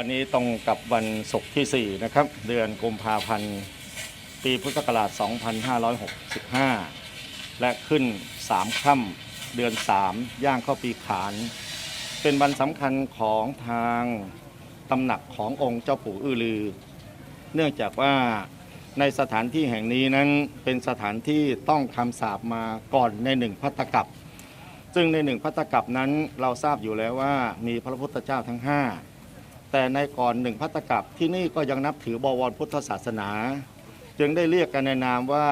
วันนี้ตรงกับวันศุกร์ที่ 4 นะครับ เดือนกุมภาพันธ์ ปีพุทธศักราช 2565 และขึ้น 3 ค่ำเดือน 3 ย่างเข้าปีขาน เป็นวันสำคัญของทางตำหนักขององค์เจ้าปู่อือลือ เนื่องจากว่าในสถานที่แห่งนี้นั้นเป็นสถานที่ต้องคำสาปมาก่อนในหนึ่งพัตตกับซึ่งในหนึ่งพัตตกับนั้นเราทราบอยู่แล้วว่ามีพระพุทธเจ้าทั้ง 5 แต่ในก่อนหนึ่งพัตตกับที่นี่ก็ยังนับถือบวรพุทธศาสนา จึงได้เรียกกันในนามว่า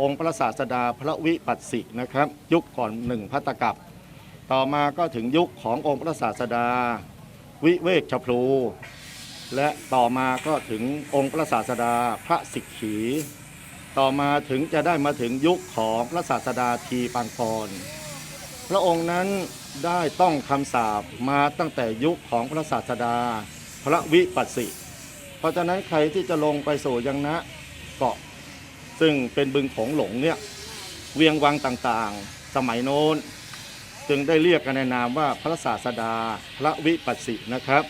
องค์พระศาสดาพระวิปัสสินะครับ ยุคก่อนหนึ่งพัตตกับ ต่อมาก็ถึงยุคขององค์พระศาสดา วิเวกชพลูและต่อมาก็ถึงองค์พระศาสดาพระสิกขี ต่อมาถึงจะได้มาถึงยุคของพระศาสดาทีปังกร พระองค์นั้นได้ต้องคำสาปมาตั้งแต่ยุคของพระศาสดา พระวิปัสสิ เพราะฉะนั้นใครที่จะลงไปสู่ยังนะเกาะ ซึ่งเป็นบึงโขงหลงเนี่ยเวียงวังต่างๆ สมัยโน้น จึงได้เรียกกันในนามว่าพระศาสดา พระวิปัสสินะครับ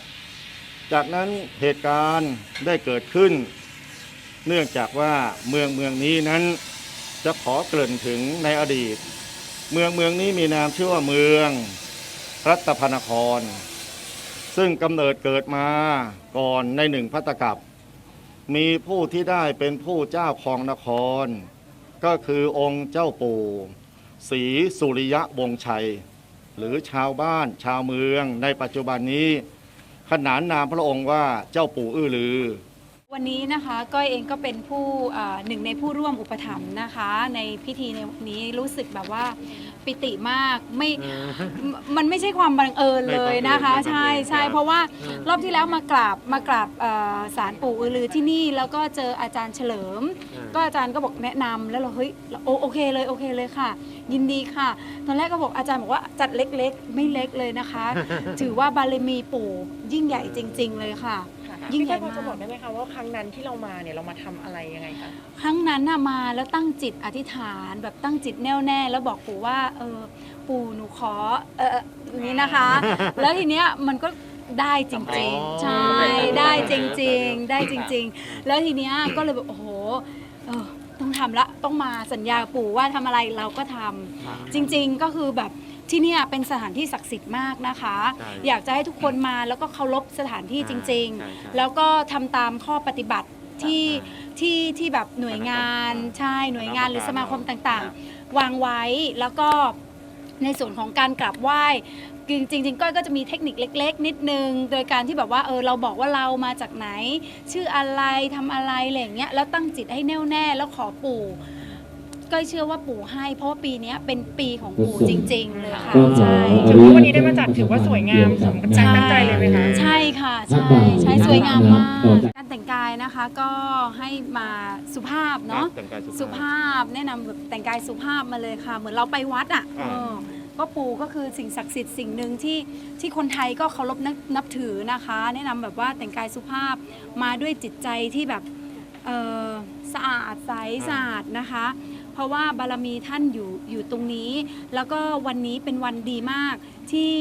จากนั้นเหตุการณ์ได้เกิดขึ้น เนื่องจากว่าเมืองเมืองนี้นั้นจะขอเกริ่นถึงในอดีต เมืองเมืองนี้มีนามชื่อว่าเมืองรัตพนคร ซึ่งกำเนิดเกิดมาก่อนในหนึ่งพัตกับ มีผู้ที่ได้เป็นผู้เจ้าครองนคร ก็คือองค์เจ้าปู่ศรีสุริยะวงชัย หรือชาวบ้านชาวเมืองในปัจจุบันนี้ ขนานนามพระองค์ว่าเจ้าปู่อื้อลือ วันนี้นะคะก้อยเองก็เป็นผู้อ่าหนึ่งในผู้ร่วมอุปถัมภ์นะคะ ในพิธีในวันนี้รู้สึกแบบว่าปิติมากไม่มมันไม่ใช่ความบังเอิญเลยนะคะไม่บังเอิญใช่ใช่ครับเพราะว่ารอบที่แล้วมากราบมากราบเอ่อศาลปู่อือลือที่นี่ แล้วก็เจออาจารย์เฉลิม ก็อาจารย์ก็บอกแนะนำแล้วเราเฮ้ยเราโอโอเคเลยโอเคเลยค่ะ ยินดีค่ะ ตอนแรกก็บอกอาจารย์บอกว่าจัดเล็กๆ ไม่เล็กเลยนะคะ ถือว่าบารมีปู่ยิ่งใหญ่จริง ๆ เลยค่ะค่ะ ยิ่งพี่ใหญ่ก้อยพอจะมากบอกได้ไหมคะว่าครั้งนั้นที่เรามาเนี่ยเรามาทำอะไรยังไงคะ ครั้งนั้นน่ะมาแล้วตั้งจิตอธิษฐานแบบตั้งจิตแน่วแน่ แล้วบอกปู่ว่าเออปู่หนูขอเอออย่างนี้นะคะ แล้วทีเนี้ยมันก็ได้จริงๆ ใช่ได้จริงๆ ได้จริง ๆ แล้วทีเนี้ยก็เลยแบบโอ้โหเออต้องทำละต้องมาสัญญาปู่ว่าทำอะไรเราก็ทำจริง ๆก็คือแบบ ที่เนี่ยเป็นสถานที่ศักดิ์สิทธิ์มากนะคะ ใช่อยากจะให้ทุกคนมาแล้วก็เคารพสถานที่จริง ใช่ใช่ๆ แล้วก็ทำตามข้อปฏิบัติที่ใช่ที่ที่แบบหน่วยงานใช่หน่วยงานหรือสมาคมต่างๆ วางไว้แล้วก็ในส่วนของการกราบไหว้จริงๆจริงๆก้อยก็จะมีเทคนิคเล็ก ๆ นิดนึง โดยการที่แบบว่าเออเราบอกว่าเรามาจากไหน ชื่ออะไรทำอะไรอะไรอย่างเงี้ยแล้วตั้งจิตให้แน่วแน่แล้วขอปู่ ก้อยเชื่อว่าปู่ให้ เพราะว่าปีเนี้ยเป็นปีของปู่จริง ๆ เลยค่ะใช่ถือว่าวันนี้ได้มาจัดถือว่าสวยงามสมกับการตั้งใจเลยไหมคะใช่ค่ะใช่ใช่สวยงามมากการแต่งกายนะคะก็ให้มาสุภาพเนาะแต่งกายสุภาพแนะนำแบบแต่งกายสุภาพมาเลยค่ะ เหมือนเราไปวัดอะอ่าเออก็ปูก็คือสิ่งศักดิ์สิทธิ์สิ่งหนึ่งที่ที่คนไทยก็เคารพนับนับถือนะคะ แนะนำแบบว่าแต่งกายสุภาพมาด้วยจิตใจที่แบบเออสะอาดใสสะอาดนะคะ เพราะว่าบารมีท่านอยู่อยู่ตรงนี้ แล้วก็วันนี้เป็นวันดีมาก ที่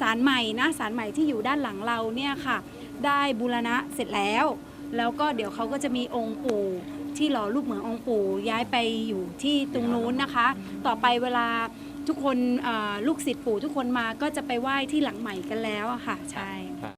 ศาลใหม่นะศาลใหม่ที่อยู่ด้านหลังเราเนี่ยค่ะ ได้บูรณะเสร็จแล้ว แล้วก็เดี๋ยวเขาก็จะมีองค์ปู่ที่หล่อรูปเหมือนองค์ปู่ย้ายไปอยู่ที่ตรงนู้นนะคะ ต่อไปเวลาทุกคนเอ่อลูกศิษย์ปู่ทุกคนมาก็จะไปไหว้ที่หลังใหม่กันแล้วอะค่ะ ใช่ ครับ